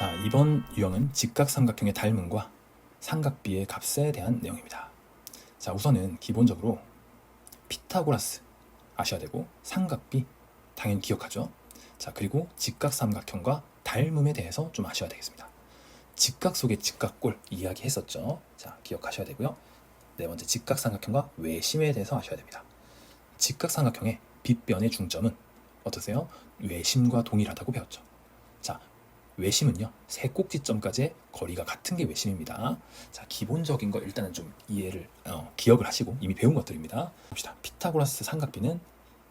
자, 이번 유형은 직각삼각형의 닮음과 삼각비의 값에 대한 내용입니다. 자, 우선은 기본적으로 피타고라스 아셔야 되고 삼각비 당연히 기억하죠. 자, 그리고 직각삼각형과 닮음에 대해서 좀 아셔야 되겠습니다. 직각 속의 직각골 이야기했었죠. 자, 기억하셔야 되고요. 네 번째 직각삼각형과 외심에 대해서 아셔야 됩니다. 직각삼각형의 빗변의 중점은 어떠세요? 외심과 동일하다고 배웠죠. 자, 외심은요 세 꼭지점까지의 거리가 같은 게 외심입니다. 자 기본적인 거 일단은 좀 이해를 어, 기억을 하시고 이미 배운 것들입니다. 봅시다. 피타고라스 삼각비는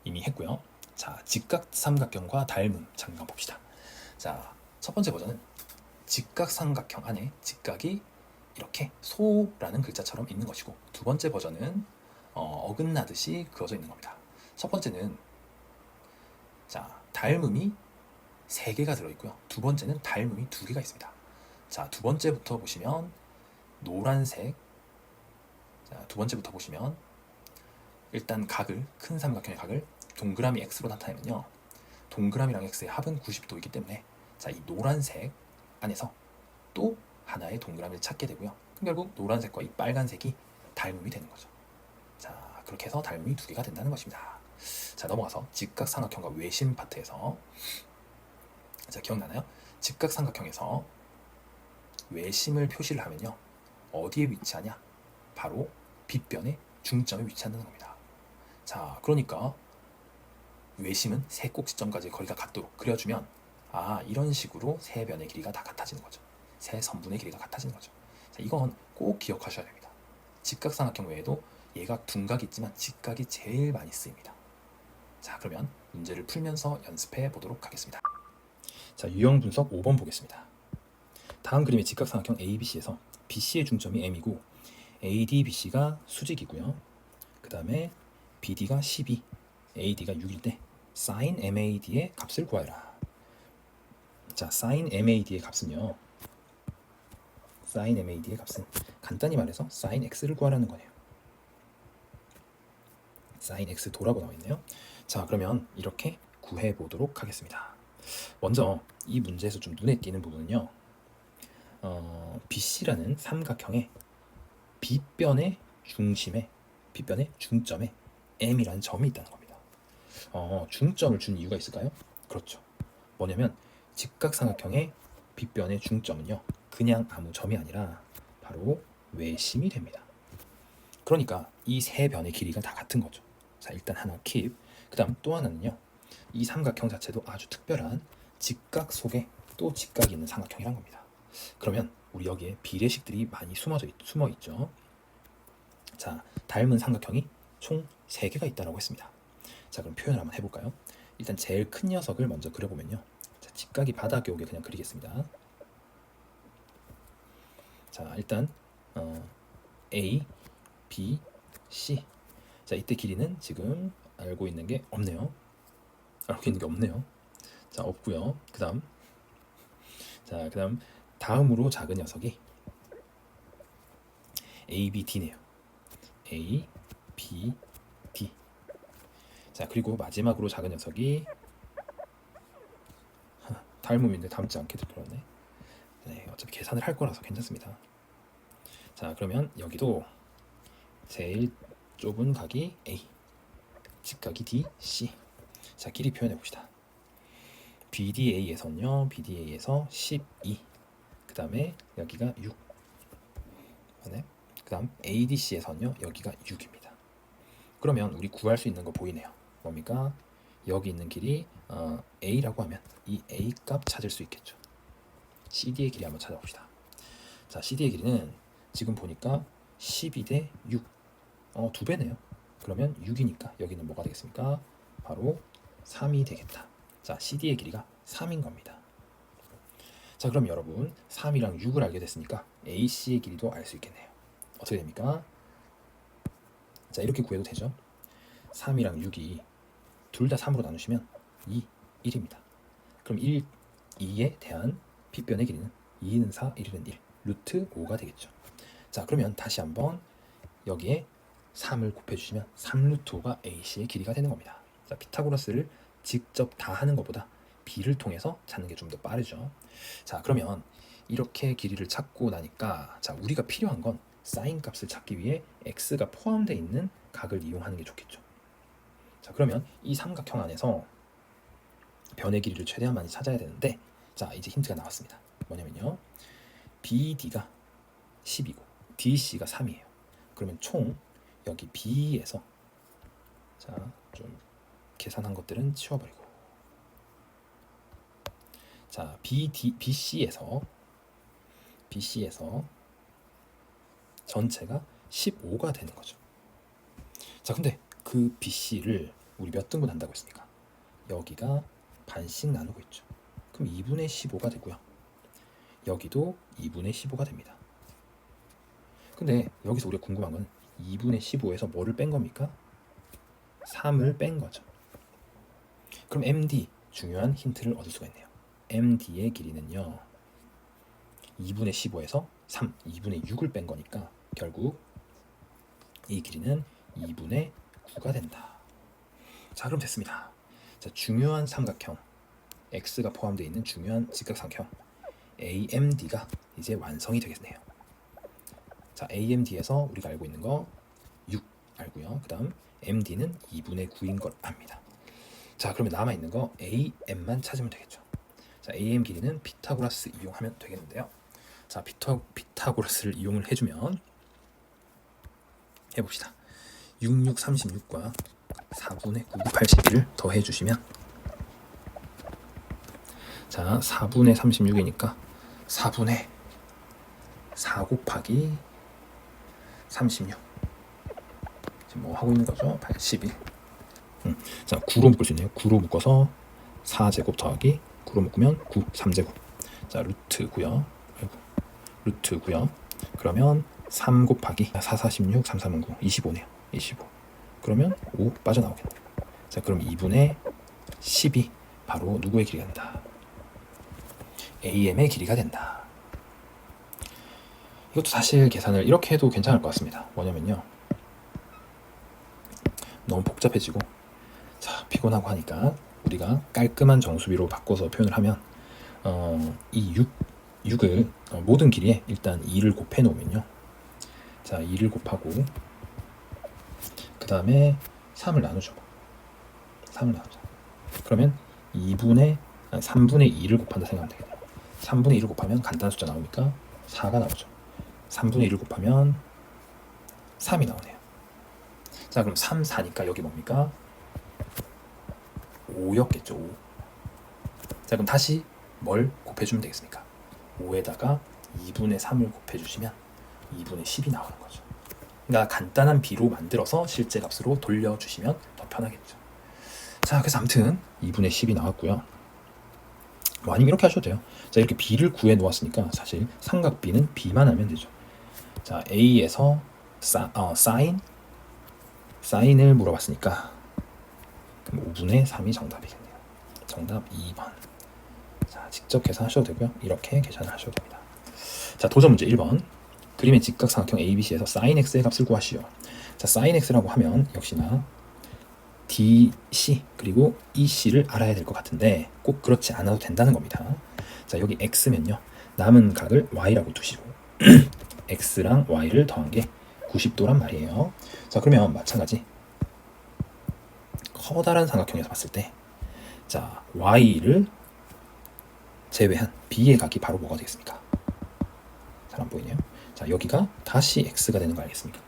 이미 했고요. 자 직각 삼각형과 닮음 잠깐 봅시다. 자 첫 번째 버전은 직각 삼각형 안에 직각이 이렇게 소라는 글자처럼 있는 것이고 두 번째 버전은 어, 긋나듯이 그어져 있는 겁니다. 첫 번째는 자 닮음이 세 개가 들어있고요. 두 번째는 닮음이 두 개가 있습니다. 자, 두 번째부터 보시면 노란색. 자, 두 번째부터 보시면 일단 각을 큰 삼각형의 각을 동그라미 x로 나타내면요. 동그라미랑 x의 합은 90도이기 때문에 자, 이 노란색 안에서 또 하나의 동그라미를 찾게 되고요. 결국 노란색과 이 빨간색이 닮음이 되는 거죠. 자, 그렇게 해서 닮음이 두 개가 된다는 것입니다. 자, 넘어가서 직각삼각형과 외심 파트에서 자 기억나나요? 직각삼각형에서 외심을 표시를 하면요 어디에 위치하냐? 바로 빗변의 중점에 위치한다는 겁니다. 자 그러니까 외심은 세 꼭지점까지 거리가 같도록 그려주면 아 이런 식으로 세 변의 길이가 다 같아지는 거죠. 세 선분의 길이가 같아지는 거죠. 자 이건 꼭 기억하셔야 됩니다. 직각삼각형 외에도 얘가 둔각이 있지만 직각이 제일 많이 쓰입니다. 자 그러면 문제를 풀면서 연습해 보도록 하겠습니다. 자, 유형 분석 5번 보겠습니다. 다음 그림의 직각삼각형 ABC에서 BC의 중점이 M이고 AD, BC가 수직이고요. 그 다음에 BD가 12, AD가 6일 때 sin MAD의 값을 구하여라. 자, sin MAD의 값은요. sin MAD의 값은 간단히 말해서 sin X를 구하라는 거네요. sin X 도라고 나와 있네요. 자, 그러면 이렇게 구해 보도록 하겠습니다. 먼저 이 문제에서 좀 눈에 띄는 부분은요. 어, BC라는 삼각형의 빗변의 중심에 빗변의 중점에 M이라는 점이 있다는 겁니다. 어, 중점을 준 이유가 있을까요? 그렇죠. 뭐냐면 직각삼각형의 빗변의 중점은요. 그냥 아무 점이 아니라 바로 외심이 됩니다. 그러니까 이 세 변의 길이가 다 같은 거죠. 자, 일단 하나 킵. 그다음 또 하나는요. 이 삼각형 자체도 아주 특별한 직각 속에 또 직각이 있는 삼각형이란 겁니다. 그러면 우리 여기에 비례식들이 많이 숨어져 있, 숨어 있죠. 자, 닮은 삼각형이 총 3개가 있다고 했습니다. 자, 그럼 표현을 한번 해볼까요? 일단 제일 큰 녀석을 먼저 그려보면요. 자, 직각이 바닥에 오게 그냥 그리겠습니다. 자, 일단 어, A, B, C. 자, 이때 길이는 지금 알고 있는 게 없네요. 알고 있는 게 없네요. 자, 없고요. 그다음 자, 그다음 다음으로 작은 녀석이 A, B, D네요. A, B, D. 자, 그리고 마지막으로 작은 녀석이 하, 닮음인데 닮지 않게 들어왔네. 네, 어차피 계산을 할 거라서 괜찮습니다. 자, 그러면 여기도 제일 좁은 각이 A, 직각이 D, C. 자, 길이 표현해 봅시다. BDA에서는요, BDA에서 12. 그 다음에 여기가 6. 네. 그 다음 ADC에서는요, 여기가 6입니다. 그러면 우리 구할 수 있는 거 보이네요. 뭡니까? 여기 있는 길이 어, A라고 하면 이 A 값 찾을 수 있겠죠. CD의 길이 한번 찾아봅시다. 자, CD의 길이는 지금 보니까 12 대 6. 어, 두 배네요. 그러면 6이니까 여기는 뭐가 되겠습니까? 바로 3이 되겠다. 자, CD의 길이가 3인 겁니다. 자, 그럼 여러분 3이랑 6을 알게 됐으니까 AC의 길이도 알 수 있겠네요. 어떻게 됩니까? 자, 이렇게 구해도 되죠. 3이랑 6이 둘 다 3으로 나누시면 2, 1입니다. 그럼 1, 2에 대한 빗변의 길이는 2는 4, 1은 1, 루트 5가 되겠죠. 자, 그러면 다시 한번 여기에 3을 곱해주시면 3루트 5가 AC의 길이가 되는 겁니다. 자, 피타고라스를 직접 다 하는 것보다 b를 통해서 찾는 게 좀 더 빠르죠. 자, 그러면 이렇게 길이를 찾고 나니까 자, 우리가 필요한 건 사인 값을 찾기 위해 x가 포함되어 있는 각을 이용하는 게 좋겠죠. 자, 그러면 이 삼각형 안에서 변의 길이를 최대한 많이 찾아야 되는데 자, 이제 힌트가 나왔습니다. 뭐냐면요. BD가 10이고 DC가 3이에요. 그러면 총 여기 B에서 자, 좀 계산한 것들은 치워버리고 자, BD, BC에서 BC에서 전체가 15가 되는 거죠. 자, 근데 그 BC를 우리 몇 등분 한다고 했습니까? 여기가 반씩 나누고 있죠. 그럼 2분의 15가 되고요. 여기도 2분의 15가 됩니다. 근데 여기서 우리가 궁금한 건 2분의 15에서 뭐를 뺀 겁니까? 3을 뺀 거죠. 그럼 MD 중요한 힌트를 얻을 수가 있네요. MD의 길이는요. 2분의 15에서 3, 2분의 6을 뺀 거니까 결국 이 길이는 2분의 9가 된다. 자, 그럼 됐습니다. 자, 중요한 삼각형 x가 포함되어 있는 중요한 직각삼각형 AMD가 이제 완성이 되겠네요. 자, AMD에서 우리가 알고 있는 거 6 알고요. 그다음 MD는 2분의 9인 걸 압니다. 자, 그러면 남아 있는 거 AM만 찾으면 되겠죠. 자, AM 길이는 피타고라스 이용하면 되겠는데요. 자, 피타 피타고라스를 이용을 해주면 해봅시다. 6636과 4분의 9 81을 더해 주시면 자 4분의 36이니까 4분의 4 곱하기 36 지금 뭐 하고 있는 거죠? 81 음, 자 9로 묶을 수 있네요. 9로 묶어서 4제곱 더하기 9로 묶으면 9 3제곱. 자 루트고요. 아이고, 루트고요. 그러면 3 곱하기 4 46 3 3 9 25네요. 25 그러면 5 빠져나오겠네요. 자 그럼 2분의 10이 바로 누구의 길이가 된다? AM의 길이가 된다. 이것도 사실 계산을 이렇게 해도 괜찮을 것 같습니다. 뭐냐면요. 너무 복잡해지고 자 피곤하고 하니까 우리가 깔끔한 정수비로 바꿔서 표현을 하면 어, 이 6, 6을 어, 모든 길이에 일단 2를 곱해 놓으면요. 자 2를 곱하고 그 다음에 3을 나누죠. 3을 나누자. 그러면 2분의 아니, 3분의 2를 곱한다 생각하면 되겠네요. 3분의 1을 곱하면 간단한 숫자 나옵니까? 4가 나오죠. 3분의 1을 곱하면 3이 나오네요. 자, 그럼 3, 4니까 여기 뭡니까? 5였겠죠, 5. 자, 그럼 다시 뭘 곱해주면 되겠습니까? 5에다가 2분의 3을 곱해주시면 2분의 10이 나오는 거죠. 그러니까 간단한 비로 만들어서 실제 값으로 돌려주시면 더 편하겠죠. 자, 그래서 아무튼 2분의 10이 나왔고요. 뭐 아니면 이렇게 하셔도 돼요. 자 이렇게 b를 구해 놓았으니까 사실 삼각 b는 b만 알면 되죠. 자 a에서 사, 어, 사인 사인을 물어봤으니까 그럼 5분의 3이 정답이겠네요. 정답 2번. 자 직접 계산하셔도 되고요. 이렇게 계산을 하셔도 됩니다. 자 도전 문제 1번 그림의 직각삼각형 ABC에서 sin x의 값을 구하시오. 자 sin x라고 하면 역시나 DC 그리고 EC를 알아야 될 것 같은데 꼭 그렇지 않아도 된다는 겁니다. 자 여기 X면요 남은 각을 Y라고 두시고 X랑 Y를 더한 게 90도란 말이에요. 자 그러면 마찬가지 커다란 삼각형에서 봤을 때 자 Y를 제외한 B의 각이 바로 뭐가 되겠습니까? 잘 안 보이네요. 자 여기가 다시 X가 되는 거 알겠습니까?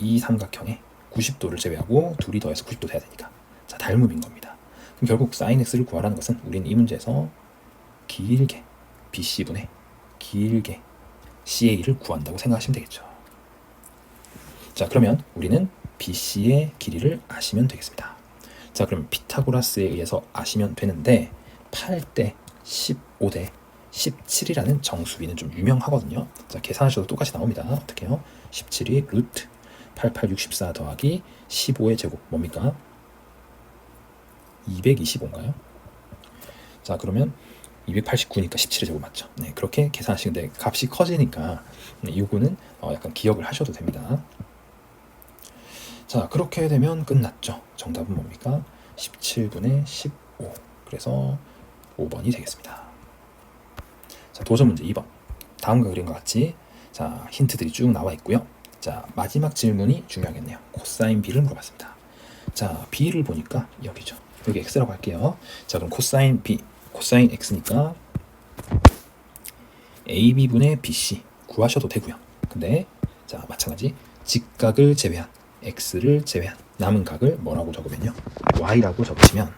이 삼각형에 90도를 제외하고 둘이 더해서 90도 돼야 되니까 자 닮음인 겁니다. 그럼 결국 sin x를 구하라는 것은 우리는 이 문제에서 길게 BC분의 길게 CA를 구한다고 생각하시면 되겠죠. 자 그러면 우리는 BC의 길이를 아시면 되겠습니다. 자 그럼 피타고라스에 의해서 아시면 되는데 8대 15대 17이라는 정수비는 좀 유명하거든요. 자 계산하셔도 똑같이 나옵니다. 어떻게 해요? 17이 루트 8864 더하기 15의 제곱 뭡니까? 225인가요? 자 그러면 289니까 17의 제곱 맞죠? 네 그렇게 계산하시는데 값이 커지니까 네, 이거는 어, 약간 기억을 하셔도 됩니다. 자 그렇게 되면 끝났죠. 정답은 뭡니까? 17분의 15 5. 그래서 5번이 되겠습니다. 자, 도전 문제 2번. 다음과 그림과 같이 자, 힌트들이 쭉 나와 있고요. 자, 마지막 질문이 중요하겠네요. 코사인 B를 물어봤습니다. 자, B를 보니까 여기죠. 여기 X라고 할게요. 자, 그럼 코사인 B, 코사인 X니까 AB분의 BC 구하셔도 되고요. 근데 자, 마찬가지 직각을 제외한 X를 제외한 남은 각을 뭐라고 적으면요? Y라고 적으시면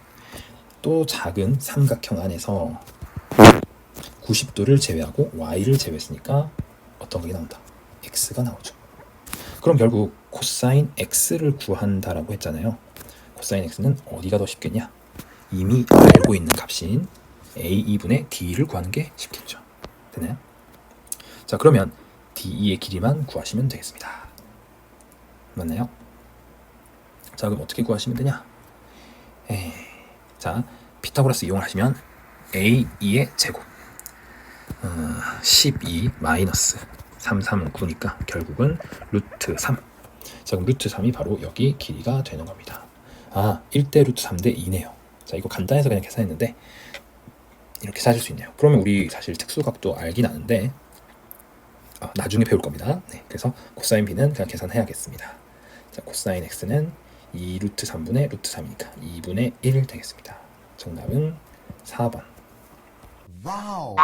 또 작은 삼각형 안에서 90도를 제외하고 Y를 제외했으니까 어떤 각이 나온다? X가 나오죠. 그럼 결국 코사인 X를 구한다라고 했잖아요. 코사인 X는 어디가 더 쉽겠냐? 이미 알고 있는 값인 A2분의 D를 구하는 게 쉽겠죠. 되나요? 자, 그러면 DE의 길이만 구하시면 되겠습니다. 맞나요? 자, 그럼 어떻게 구하시면 되냐? 에이, 자, 피타고라스 이용을 하시면 A2의 제곱 어, 12 마이너스 3, 3은 9니까 결국은 루트 3. 자, 그럼 루트 3이 바로 여기 길이가 되는 겁니다. 아, 1대 루트 3대 2네요. 자, 이거 간단해서 그냥 계산했는데 이렇게 찾을 수 있네요. 그러면 우리 사실 특수각도 알긴 아는데 아, 나중에 배울 겁니다. 네, 그래서 코사인 b는 그냥 계산해야겠습니다. 자, 코사인 x는 2 루트 3분의 루트 3이니까 2분의 1 되겠습니다. 정답은 4번. Wow.